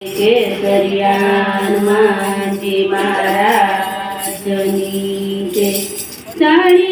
કેસરિયાનજી મહારાજની કે સાડી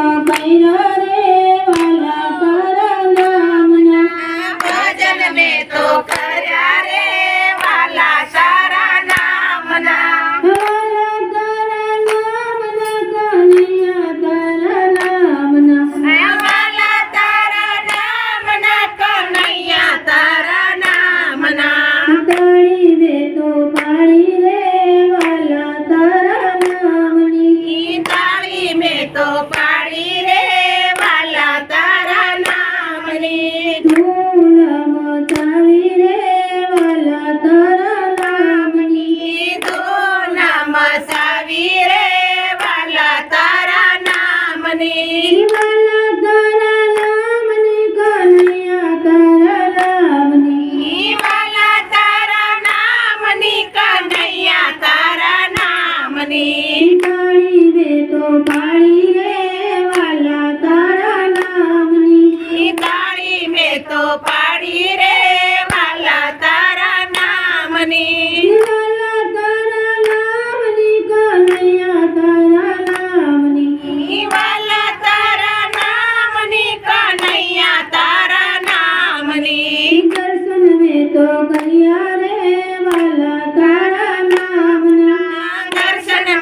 ¡Gracias!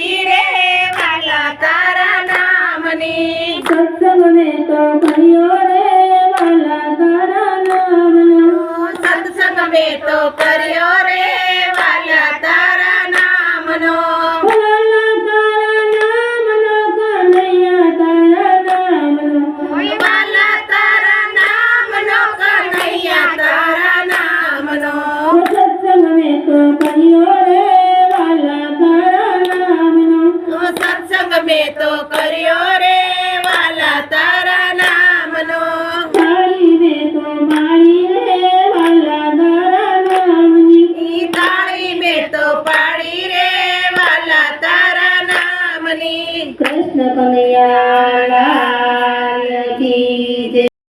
પી રે વાલા તારા નામની. સત્સંગને તો કર્યો રે વાલા તારા નામનો. સત્સંગ તો કર્યો રે Krishna Kaniyana.